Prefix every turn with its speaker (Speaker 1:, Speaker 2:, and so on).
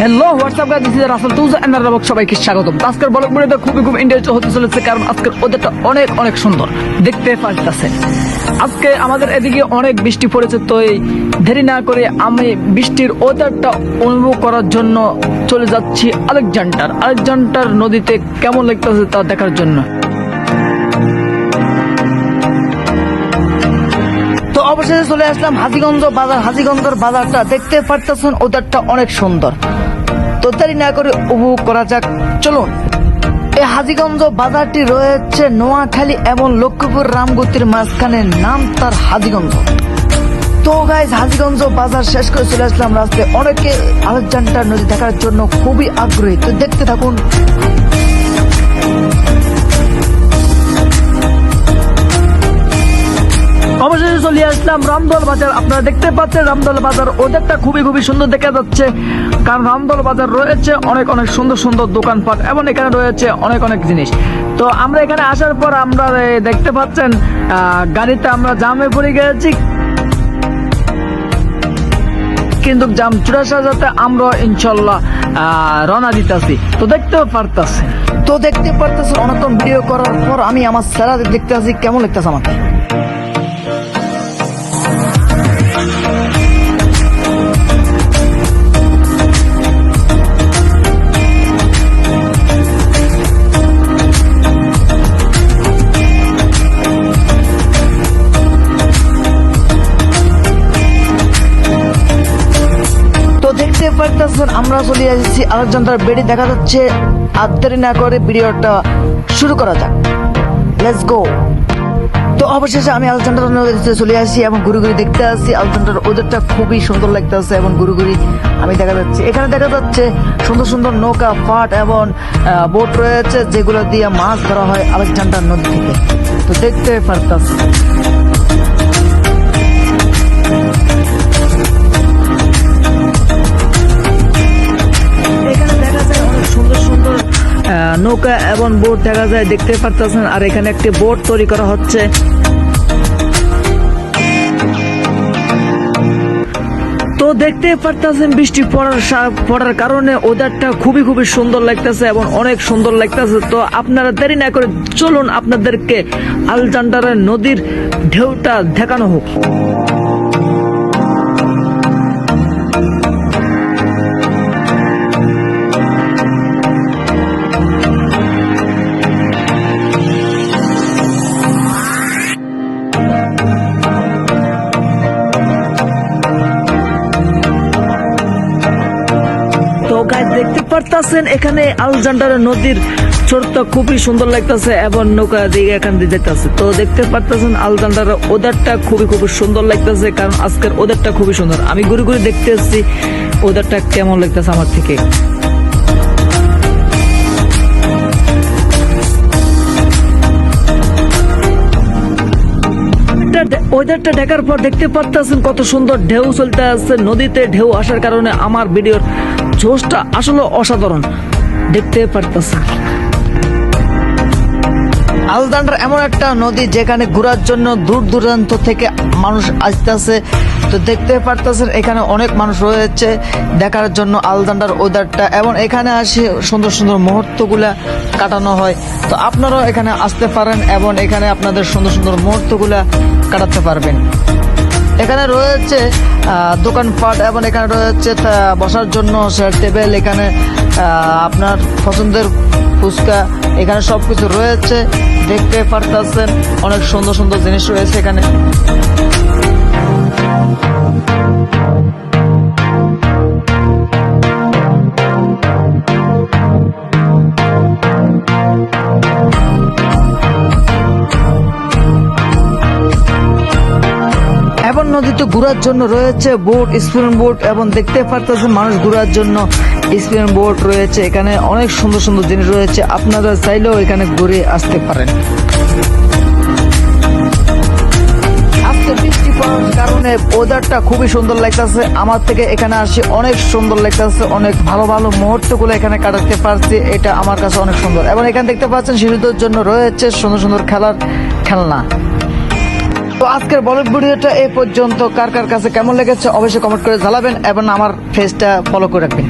Speaker 1: Hello WhatsApp guys this is Rasel Tuz and রাবক সবাইকে স্বাগতম। আজকের ব্লগ ভিডিওটা খুবই খুব ইন্টারেস্ট হতে চলেছে কারণ আজকের ওদেরটা অনেক অনেক সুন্দর। দেখতে পারতেছে আজকে আমাদের এদিকে অনেক বৃষ্টি পড়েছে, তো এই দেরি না করে আমি বৃষ্টির ওয়েদারটা অনুভব করার জন্য চলে যাচ্ছি আলেকজান্ডার। আলেকজান্ডার নদীতে কেমন লাগতেছে তা দেখার জন্য। তো অবশেষে চলে আসলাম হাজিগঞ্জ বাজার। হাজিগঞ্জের বাজারটা দেখতে পারতেছেন ওদেরটা অনেক সুন্দর। তো না করে উপভোগ করা যাক। চলুন। এই হাজিগঞ্জ বাজারটি রয়েছে নোয়াখালী এবং লক্ষ্মীপুর রামগতির মাঝখানে নাম তার হাজিগঞ্জ। তো গাইজ হাজিগঞ্জ বাজার শেষ করে চলে আসলাম। রাস্তায় অনেকে আলেকজান্ডার নদী দেখার জন্য খুবই আগ্রহী। তো দেখতে থাকুন। অবশেষে চলে আসলাম। রামদল বাজার, আপনারা দেখতে পাচ্ছেন রামদল বাজার। ওদেরটা খুবই খুবই সুন্দর দেখা যাচ্ছে। কারণ রামদল বাজার রয়েছে অনেক অনেক সুন্দর সুন্দর দোকানপাট এবং এখানে রয়েছে অনেক অনেক জিনিস। তো আমরা এখানে আসার পর আমরা দেখতে পাচ্ছেন গাড়িতে আমরা জামে পড়ে গেছি। কিন্তু জাম চুরাশা যাতে আমরা ইনশাল্লাহ রওনা দিতেছি। তো দেখতেও পারতাছি তো দেখতে পারতেছেন অনেকক্ষণ ভিডিও করার পর আমি আমার স্যারা দেখতে আছি কেমন লাগতেছে আমাকে? পারতেছেন আমরা চলে এসেছি আলেকজান্ডার বেডি দেখা যাচ্ছে। আর দেরি না করে ভিডিওটা শুরু করা যাক। লেটস গো তো অবশেষে আমি আলেকজান্ডার নদীতে চলে আসি এবং ঘুরে ঘুরে দেখতে আসি। আলেকজান্ডার ওদেরটা খুবই সুন্দর লাগতেছে এবং ঘুরে ঘুরে আমি দেখা যাচ্ছে। এখানে দেখা যাচ্ছে সুন্দর সুন্দর নৌকা পাট এবং বোট রয়েছে যেগুলো দিয়ে মাছ ধরা হয় আলেকজান্ডার নদী থেকে। তো দেখতে পারতাছি নৌকা এবং বোট দেখা যায়, দেখতে পারতেছেন। আর এখানে একটি বোট তৈরি করা হচ্ছে। তো দেখতে পারতেছেন বৃষ্টি পড়ার পড়ার কারণে ওদেরটা খুবই খুবই সুন্দর লাগতেছে এবং অনেক সুন্দর লাগতেছে। তো আপনারা দেরি না করে চলুন আপনাদেরকে আলজান্ডারের নদীর ঢেউটা দেখানো হোক। গাছ দেখতে পারতাছেন, এখানে আলজান্ডারের নদীর ছোটটা খুবই সুন্দর লাগতেছে এবং নৌকা দিকে এখান দিয়ে যেতেছে তো দেখতে পারতেছেন আলজান্ডারের ওদারটা খুবই খুবই সুন্দর লাগতেছে, কারণ আজকের ওদারটা খুবই সুন্দর। আমি ঘুরে ঘুরে দেখতে এসেছি ওদারটা কেমন লাগতেছে আমার থেকে। ওয়েদারটা দেখার পর দেখতে পারতেছেন কত সুন্দর ঢেউ চলতে আসছে। নদীতে ঢেউ আসার কারণে আমার ভিডিওর জোশটা আসলে অসাধারণ। দেখতে পারতেছেন আলদান্ডার এমন একটা নদী যেখানে ঘোরার জন্য দূর দূরান্ত থেকে মানুষ আসতেছে। তো দেখতে পারতেছেন, এখানে অনেক মানুষ রয়েছে দেখার জন্য আলদান্ডার ওদারটা এবং এখানে আসে সুন্দর সুন্দর মুহূর্তগুলা কাটানো হয়। তো আপনারাও এখানে আসতে পারেন এবং এখানে আপনাদের সুন্দর সুন্দর মুহূর্তগুলা কাটাতে পারবেন। এখানে রয়েছে দোকানপাট এবং এখানে রয়েছে বসার জন্য টেবিল, এখানে আপনার পছন্দের ফুচকা, এখানে সব কিছু রয়েছে, দেখতে পারতেছেন, অনেক সুন্দর সুন্দর জিনিস রয়েছে এখানে। নদীতে ঘোরার জন্য রয়েছে বোট, স্পিন বোট এবং দেখতে পারতেছেন মানুষ ঘোরার জন্য স্পিন বোট রয়েছে। এখানে অনেক সুন্দর সুন্দর জিনিস রয়েছে। আপনারা চাইলেও এখানে ঘুরে আসতে পারেন। কারণে ওয়েদারটা খুবই সুন্দর লাগতেছে। আমার থেকে এখানে আসি অনেক সুন্দর লাগতেছে। অনেক ভালো ভালো মুহূর্তগুলো এখানে কাটাতে পারছি। এটা আমার কাছে অনেক সুন্দর। এবং এখানে দেখতে পাচ্ছেন শিশুদের জন্য রয়েছে সুন্দর সুন্দর খেলার খেলনা। তো আজকের বলিউড ভিডিওটা এই পর্যন্ত। কার কার কাছে কেমন লেগেছে অবশ্যই কমেন্ট করে জানাবেন এবং আমার ফেসটা ফলো করে রাখবেন।